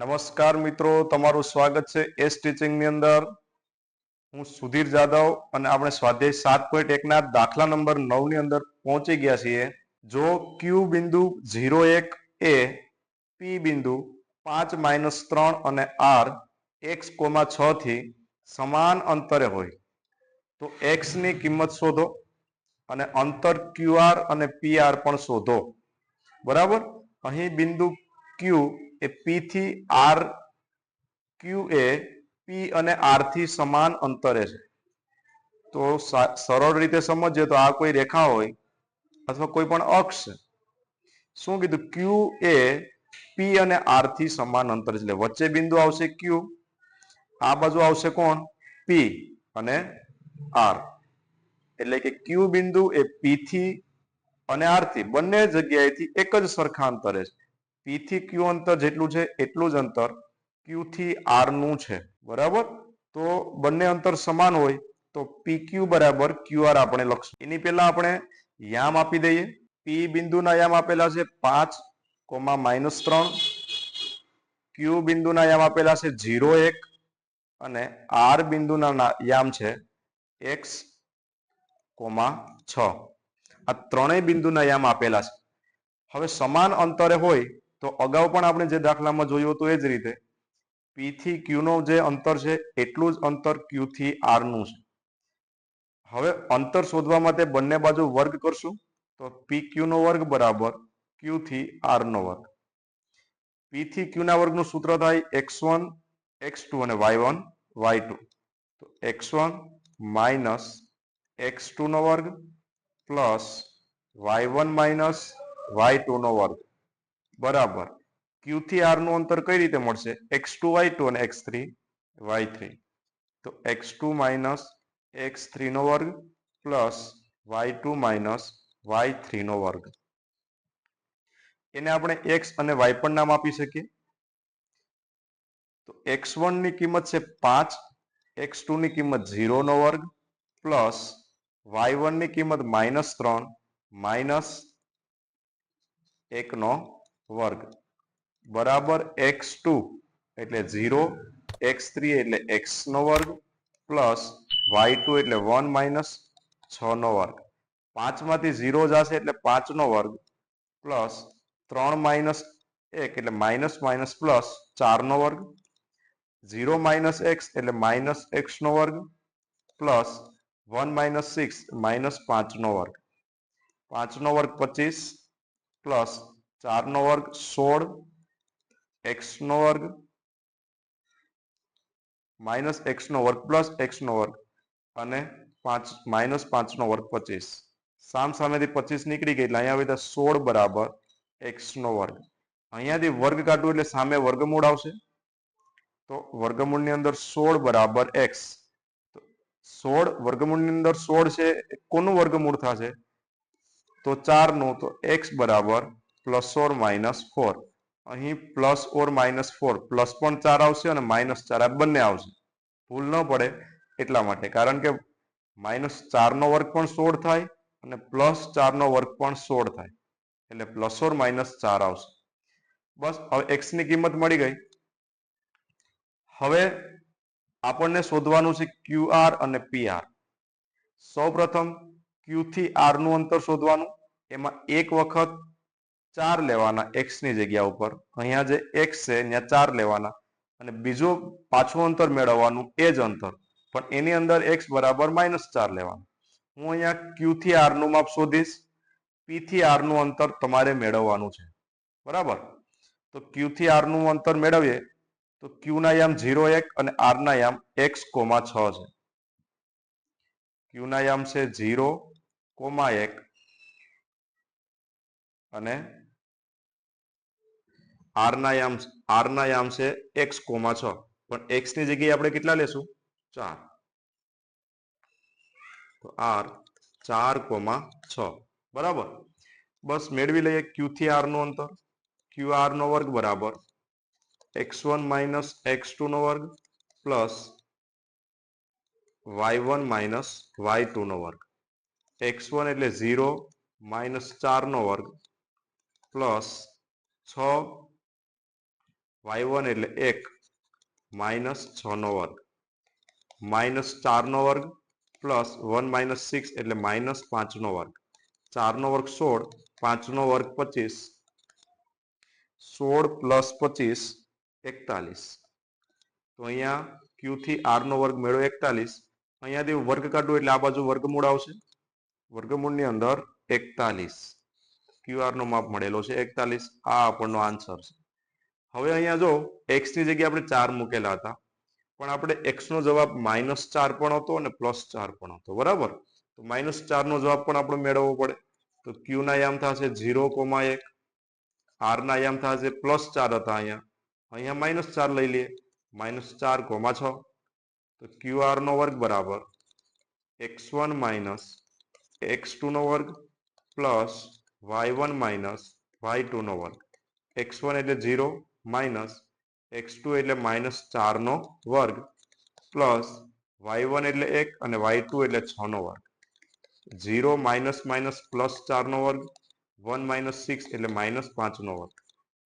નમસ્કાર મિત્રો, તમારું સ્વાગત છે એસ ટીચિંગની અંદર. હું સુધીર જાદવ અને આપણે સ્વાધ્યાય સાત પોઈન્ટ એકના દાખલા નંબર નવની અંદર પહોંચી ગયા છીએ. જો ક્યુ બિંદુ ઝીરો એક એ પી બિંદુ પાંચ માઇનસ ત્રણ અને આર એક્સ કોમા છ થી સમાન અંતરે હોય. તો એક્સની કિંમત શોધો અને અંતર ક્યુઆર અને પીઆર પણ શોધો. બરાબર? અહીં બિંદુ ક્યુ એ પી થી આર ક્યુ એ પી અને આરથી સમાન અંતરે છે. તો સરળ રીતે સમજીએ તો આ કોઈ રેખા હોય અથવા કોઈ પણ અક્ષ શું કીધું? ક્યુ એ પી અને આરથી સમાન અંતર એટલે વચ્ચે બિંદુ આવશે ક્યુ આ બાજુ આવશે કોણ? પી અને આર એટલે કે ક્યુ બિંદુ એ પી થી અને આરથી બંને જગ્યાએથી એક જ સરખા અંતરે છે. પી થી ક્યુ અંતર જેટલું છે એટલું જ અંતર ક્યુ થી આરનું છે. બરાબર? તો બંને અંતર સમાન હોય તો પી ક્યુ બરાબર ક્યુ આપણે લખશું. એની પહેલા આપણે યામ આપી દઈએ. પી બિંદુના યામ આપેલા છે પાંચ કોમા માઇનસ ત્રણ. ક્યુ બિંદુના યામ આપેલા છે ઝીરો એક. અને આર બિંદુના યામ છે એક્સ કોમા છ. આ ત્રણેય બિંદુના યામ આપેલા છે. હવે સમાન અંતરે હોય તો અગાઉ પણ આપણે જે દાખલામાં જોયું હતું એ જ રીતે. પી થી ક્યુ નો જે અંતર છે, એટલું જ અંતર ક્યુ થી આરનું છે. હવે અંતર શોધવા માટે બંને બાજુ વર્ગ કરશું. તો પી ક્યુ નો વર્ગ બરાબર ક્યુ થી આર નો વર્ગ. પી થી ક્યુ ના વર્ગનું સૂત્ર થાય એક્સ વન એક્સ ટુ અને વાય વન વાય ટુ તો x one minus x two નો વર્ગ plus y one minus y two નો વર્ગ. બરાબર. ક્યુ થી આરનું અંતર કઈ રીતે મળશે? એક્સ ટુ વાય ટુ અને એક્સ થ્રી વાય થ્રી તો x two minus x three નો વર્ગ plus y two minus y three નો વર્ગ. એને આપણે એક્સ અને વાય પણ નામ આપી શકીએ. તો એક્સ વનની કિંમત છે પાંચ એક્સ ટુ ની કિંમત ઝીરો નો વર્ગ પ્લસ વાય વનની કિંમત માઇનસ ત્રણ માઇનસ એક નો વર્ગ. બરાબર એક્સ ટુ એટલે ઝીરો એક્સ થ્રી એટલે એક્સ નો વર્ગ પ્લસ વાય ટુ એટલે વન માઇનસ છ નો વર્ગ. પાંચમાંથી ઝીરો જશે એટલે પાંચ નો વર્ગ પ્લસ ત્રણ માઇનસ એક એટલે માઇનસ માઇનસ પ્લસ ચાર નો વર્ગ. ઝીરો માઇનસ એક્સ એટલે માઇનસ એક્સ નો વર્ગ plus one minus six minus પાંચ નો વર્ગ. પાંચ નો વર્ગ પચીસ પ્લસ ચાર નો વર્ગ સોળ એક્સ નો વર્ગ માઇનસ એક્સ નો વર્ગ પ્લસ એક્સ નો વર્ગ અને પાંચ, માઇનસ પાંચ નો વર્ગ પચીસ. સામ સામેથી પચીસ નીકળી ગઈ એટલે અહીંયા આવી રીતે સોળ બરાબર એક્સ નો વર્ગ. અહીંયાથી વર્ગ કાઢવું એટલે સામે વર્ગમૂળ આવશે. તો વર્ગમૂળની અંદર સોળ બરાબર એક્સ. સોળ વર્ગમૂળની અંદર સોળ છે કોનું વર્ગમૂળ થશે? તો ચારનું તો એક્સ બરાબર પ્લસ ઓર માઇનસ ફોર. અહીં plus or minus four, plus પણ ચાર આવશે અને માઇનસ ચાર આ બંને આવશે. ભૂલ ન પડે એટલા માટે, કારણ કે માઇનસ ચારનો વર્ગ પણ સોળ થાય અને પ્લસ ચારનો વર્ગ પણ સોળ થાય. એટલે પ્લસ ઓર માઇનસ ચાર આવશે. બસ, હવે એક્સની કિંમત મળી ગઈ. હવે આપણને શોધવાનું છે ક્યુ આર અને પી આર સૌ પ્રથમ ક્યુ થી આરનું અંતર શોધવાનું. એમાં એક વખત ચાર લેવાના એક્સની જગ્યા ઉપર. અહીંયા જે એક્સ છે ત્યાં ચાર લેવાના. અને બીજું પાછું અંતર મેળવવાનું એ જ અંતર. પણ એની અંદર એક્સ બરાબર માઇનસ ચાર લેવાનું. હું અહીંયા ક્યુ થી આરનું માપ શોધીશ. પી થી આરનું અંતર તમારે મેળવવાનું છે. બરાબર? તો ક્યુ થી આરનું અંતર મેળવીએ, તો ક્યુ ના યામ ઝીરો એક અને આર ના યામ એક્સ કોમા છ છે. ક્યુ ના યામ છે ઝીરો કોમા એક અને આર ના યામ આરના યામ છે એક્સ કોમા છ. પણ એક્સની જગ્યાએ આપણે કેટલા લેશું? ચાર. તો આર ચાર કોમા છ. બરાબર? બસ મેળવી લઈએ ક્યુ થી આરનું અંતર. ક્યુ આર નો વર્ગ બરાબર. X one minus x two નો વર્ગ plus y one minus y two નો વર્ગ. એક્સ વન એટલે ઝીરો માઇનસ ચાર નો વર્ગ પ્લસ છ વાય વન એટલે એક, માઇનસ છ નો વર્ગ. માઇનસ ચારનો વર્ગ પ્લસ વન માઇનસ સિક્સ એટલે માઇનસ પાંચનો વર્ગ. ચારનો વર્ગ સોળ, પાંચ નો વર્ગ પચીસ. સોળ પ્લસ પચીસ, એકતાલીસ. તો અહીંયા ક્યુથી થી આર નો વર્ગ મેળવો એકતાલીસ. અહીંયાથી વર્ગ કાઢવું એટલે આ બાજુ વર્ગમૂળ આવશે. વર્ગમૂળની અંદર એકતાલીસ. ક્યુઆરનો માપ મળેલો છે એકતાલીસ. આ આપણનો આન્સર છે. હવે અહીંયા જો એક્સની જગ્યાએ આપણે ચાર મૂકેલા હતા, પણ આપણે એક્સનો જવાબ માઇનસ ચાર પણ હતો અને પ્લસ ચાર પણ હતો, બરાબર? તો માઇનસ ચારનો જવાબ પણ આપણે મેળવવો પડે. તો ક્યુના યામ થશે ઝીરો કોમા એક આરના યામ થશે પ્લસ ચાર હતા અહીંયા. અહીંયા માઇનસ ચાર લઈ લઈએ. માઇનસ ચાર કોમા છ. તો ક્યુ આર નો વર્ગ બરાબર x one minus x two નો વર્ગ plus y one minus y two નો વર્ગ. એક્સ વન એટલે ઝીરો માઇનસ એક્સ ટુ એટલે માઇનસ ચારનો વર્ગ પ્લસ વાય વન એટલે એક અને વાય ટુ એટલે છનો વર્ગ. ઝીરો માઇનસ માઇનસ પ્લસ ચારનો વર્ગ, વન માઇનસ સિક્સ એટલે માઇનસ પાંચનો વર્ગ.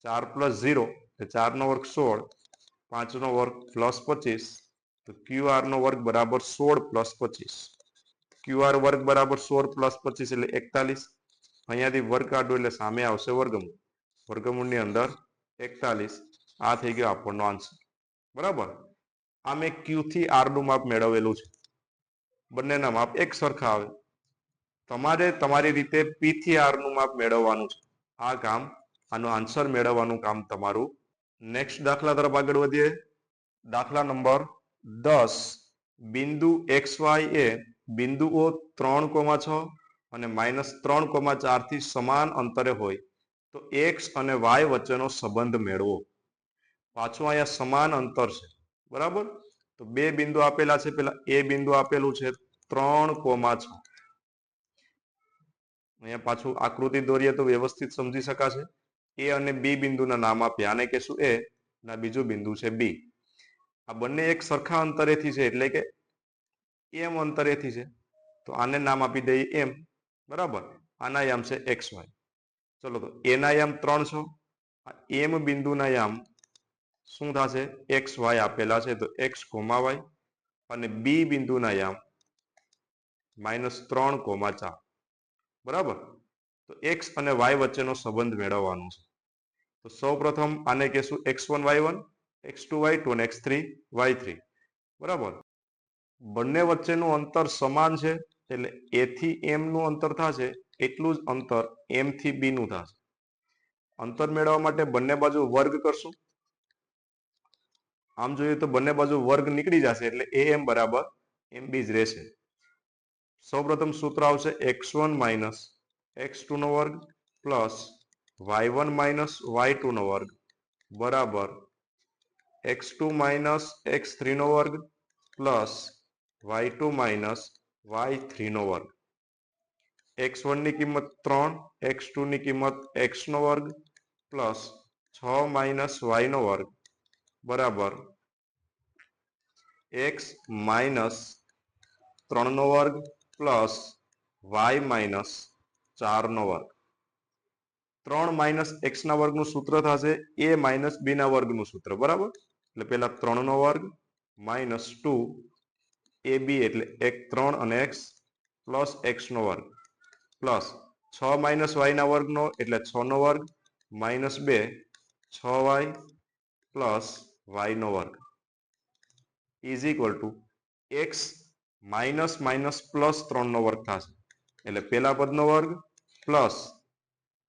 ચાર પ્લસ ઝીરો એટલે ચારનો વર્ગ સોળ, પાંચનો વર્ગ પ્લસ પચીસ, તો ક્યુઆરનો વર્ગ બરાબર સોળ પ્લસ પચીસ. ક્યુઆર વર્ગ બરાબર સોળ પ્લસ પચીસ એટલે એકતાલીસ. અહીંયાથી વર્ગ કાઢો એટલે સામે આવશે વર્ગમૂળ. વર્ગમૂળની અંદર એકતાલીસ. આ થઈ ગયો આપણનો આન્સર બરાબર? આ મેં ક્યુ થી આરનું માપ મેળવેલું છે. બંનેના માપ એક સરખા આવે. તમારે તમારી રીતે પી થી આરનું માપ મેળવવાનું છે. આ કામ, આનો આન્સર મેળવવાનું કામ તમારું. નેક્સ્ટ દાખલા તરફ આગળ વધીએ. દાખલા નંબર દસ. બિંદુ એક્સ વાય એ બિંદુઓ ત્રણ કોમા છ અને માઇનસ ત્રણ કોમા ચારથી સમાન અંતરે હોય. તો એક્સ અને વાય વચ્ચેનો સંબંધ મેળવો. પાછું અહીંયા સમાન અંતર છે. બરાબર? તો બે બિંદુ આપેલા છે. પેલા એ બિંદુ આપેલું છે ત્રણ કોમા છ. અહીંયા પાછું આકૃતિ દોરીએ તો વ્યવસ્થિત સમજી શકાશે. એ અને બી બિંદુના નામ આપ્યા. આને કહેશું એ, ના બીજું બિંદુ છે બી. આ બંને એક સરખા અંતરેથી છે એટલે કે એમ અંતરેથી છે. તો આને નામ આપી દઈએ એમ. બરાબર? આના યામ છે એક્સ વાય. ચલો તો એના યામ ત્રણસો એમ બિંદુના યામ શું થશે? એક્સ વાય આપેલા છે તો એક્સ કોમા વાય અને બી બિંદુના યામ માઇનસ ત્રણ કોમા ચાર. બરાબર? તો એક્સ અને વાય વચ્ચેનો સંબંધ મેળવવાનો છે. તો સૌ પ્રથમ આને કહેશું x one y one x two y two અને એક્સ થ્રી વાય થ્રી બરાબર? બંને વચ્ચેનું અંતર સમાન છે એટલે એથી એમનું અંતર થશે એટલું જ અંતર એમ થી બી નું થશે. અંતર મેળવવા માટે બંને બાજુ વર્ગ કરશું. આમ જોઈએ તો બંને બાજુ વર્ગ નીકળી જશે એટલે એ એમ બરાબર એમ બી જ રહેશે. સૌપ્રથમ સૂત્ર આવશે x one minus x two નો વર્ગ plus y one minus y two નો વર્ગ. બરાબર. X two minus x three નો વર્ગ plus y two minus y three નો વર્ગ. એક્સ વનની કિંમત ત્રણ એક્સ ટુ ની કિંમત એક્સ નો વર્ગ પ્લસ છ માઇનસ વાય નો વર્ગ બરાબર એક્સ માઇનસ ત્રણ નો વર્ગ પ્લસ વાય માઇનસ ચાર નો વર્ગ ત્રણ માઇનસ એક્સ ના વર્ગનું સૂત્ર થશે એ માઇનસ બી ના વર્ગનું સૂત્ર બરાબર એટલે પેલા ત્રણ નો વર્ગ, માઇનસ ટુ, એ બી એટલે એક ત્રણ અને એક્સ, પ્લસ એક્સ નો વર્ગ. પ્લસ છ માઇનસ વાયના વર્ગનો એટલે છનો વર્ગ માઇનસ બે, છ વાય પ્લસ વાયનો વર્ગ. Is equal to x minus minus plus ત્રણનો વર્ગ થશે. એટલે પેલા પદનો વર્ગ પ્લસ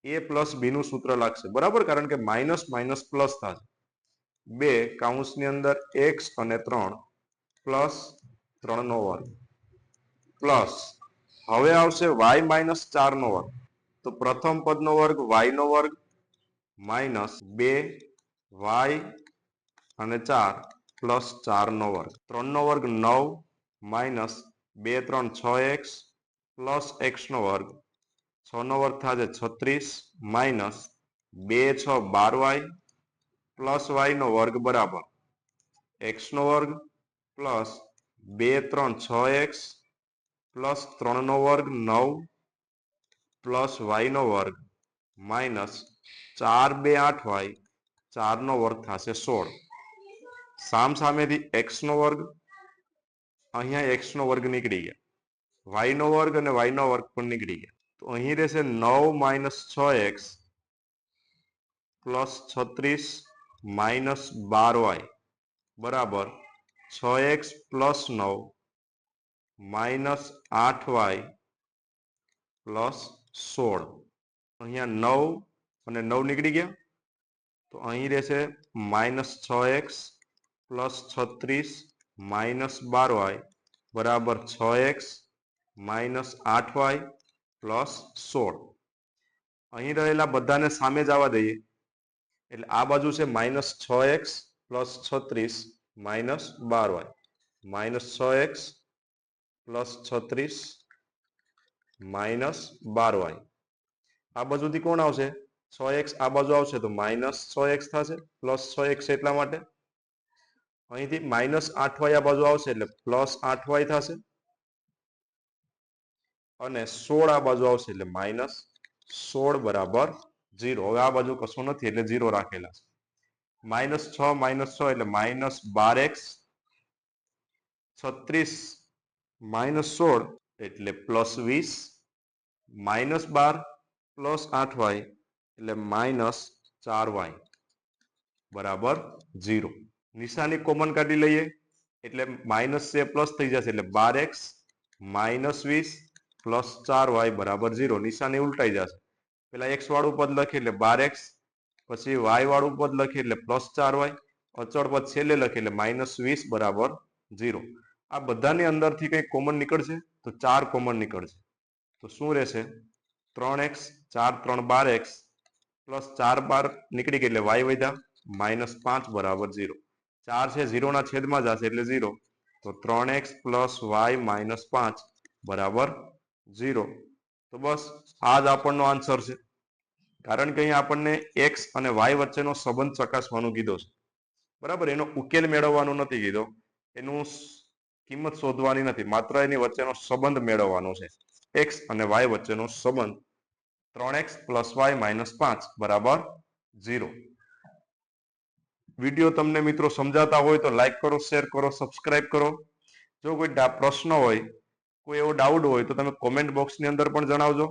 એ પ્લસ બીનું સૂત્ર લાગશે. બરાબર? કારણ કે માઇનસ માઇનસ પ્લસ થશે. બે કાઉન્સની અંદર એક્સ અને ત્રણ પ્લસ ત્રણનો વર્ગ. પ્લસ હવે આવશે વાય માઇનસ ચાર નો વર્ગ. તો પ્રથમ પદનો વર્ગ વાય નો વર્ગ માઇનસ બે વાય અને ચાર પ્લસ ચાર નો વર્ગ. ત્રણ નો વર્ગ નવ માઇનસ બે, ત્રણ, છ એક્સ પ્લસ એક્સ નો વર્ગ. છ નો વર્ગ થશે છત્રીસ માઇનસ બે, છ, બાર વાય પ્લસ વાય નો વર્ગ બરાબર. એક્સ નો વર્ગ પ્લસ બે, ત્રણ, છ એક્સ પ્લસ ત્રણ નો વર્ગ નવ પ્લસ વાય નો વર્ગ માઇનસ ચાર બે આઠ વાય ચારનો વર્ગ થશે સોળ સામ સામેથી એક્સ નો વર્ગ અહીંયા એક્સ નો વર્ગ નીકળી ગયા વાય નો વર્ગ અને વાય નો વર્ગ પણ નીકળી ગયા તો અહીં રહેશે નવ માઇનસ છ એક્સ પ્લસ છત્રીસ માઇનસ બાર વાય બરાબર છ એક્સ પ્લસ નવ માઇનસ આઠ વાય પ્લસ સોળ. અહીંયા નવ અને નવ નીકળી ગયા. તો અહીં રહેશે માઇનસ છ એક્સ પ્લસ છત્રીસ માઇનસ બાર વાય બરાબર છ એક્સ માઇનસ આઠ વાય પ્લસ સોળ. અહીં રહેલા બધાને સામે જ આવવા દઈએ. એટલે આ બાજુ છે માઇનસ છ એક્સ પ્લસ છત્રીસ માઇનસ બાર વાય. માઇનસ છ એક્સ પ્લસ છત્રીસ માઇનસ બાર વાય આ બાજુથી કોણ આવશે? છ એક્સ આ બાજુ આવશે તો માઇનસ છ એક્સ થશે. પ્લસ છ એક્સ એટલા માટે? અહીંથી માઇનસ આઠ વાય આ બાજુ આવશે એટલે પ્લસ આઠ વાય થશે. અને સોળ આ બાજુ આવશે એટલે માઇનસ સોળ બરાબર ઝીરો. હવે આ બાજુ કશું નથી એટલે ઝીરો રાખેલા છે. માઇનસ છ માઇનસ છ એટલે માઇનસ બાર એક્સ. છત્રીસ માઇનસ સોળ એટલે પ્લસ વીસ માઇનસ બાર પ્લસ આઠ વાય એટલે માઇનસ ચાર વાય. બરાબર? ઝીરો. નિશાની કોમન કાઢી લઈએ. એટલે માઇનસ છે પ્લસ થઈ જશે એટલે બાર એક્સ માઇનસ વીસ પ્લસ ચાર વાય બરાબર ઝીરો. નિશાની ઉલટાઈ જશે. પેલા એક્સ વાળું પદ લખીએ એટલે બાર એક્સ, પછી વાય વાળું પદ લખીએ એટલે પ્લસ ચાર વાય, અચળ પદ છેલ્લે લખીએ એટલે માઇનસ વીસ બરાબર ઝીરો. આ બધાની અંદરથી કંઈક કોમન નીકળશે? તો ચાર કોમન નીકળશે. તો શું રહેશે? ત્રણ એક્સ, ચાર, ત્રણ, બાર એક્સ, પ્લસ ચાર, બાર નીકળી ગઈ એટલે વાય વધ્યા, માઇનસ પાંચ, બરાબર ઝીરો. ચાર છે, ઝીરોના છેદમાં જશે એટલે ઝીરો. તો ત્રણ એક્સ પ્લસ વાય માઇનસ પાંચ, બરાબર ઝીરો. તો બસ, આ જ આપણનો આન્સર છે. કારણ કે અહીંયા આપણને એક્સ અને વાય વચ્ચેનો સંબંધ ચકાસવાનું કીધો છે. બરાબર, એનો ઉકેલ મેળવવાનો નથી કીધો. એનું કિંમત શોધવાની નથી, માત્ર એની વચ્ચેનો સંબંધ મેળવવાનો છે. એક્સ અને વાય વચ્ચેનો સંબંધ ત્રણ એક્સ પ્લસ વાય માઇનસ પાંચ બરાબર ઝીરો. વીડિયો તમને મિત્રો સમજાતા હોય તો લાઈક કરો, શેર કરો, સબસ્ક્રાઇબ કરો. જો કોઈ પ્રશ્ન હોય, કોઈ એવો ડાઉટ હોય તો તમે કોમેન્ટ બોક્સની અંદર પણ જણાવજો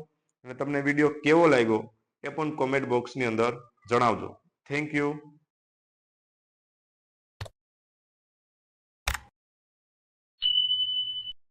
અને તમને વીડિયો કેવો લાગ્યો એ પણ કોમેન્ટ બોક્સની અંદર જણાવજો. Thank you.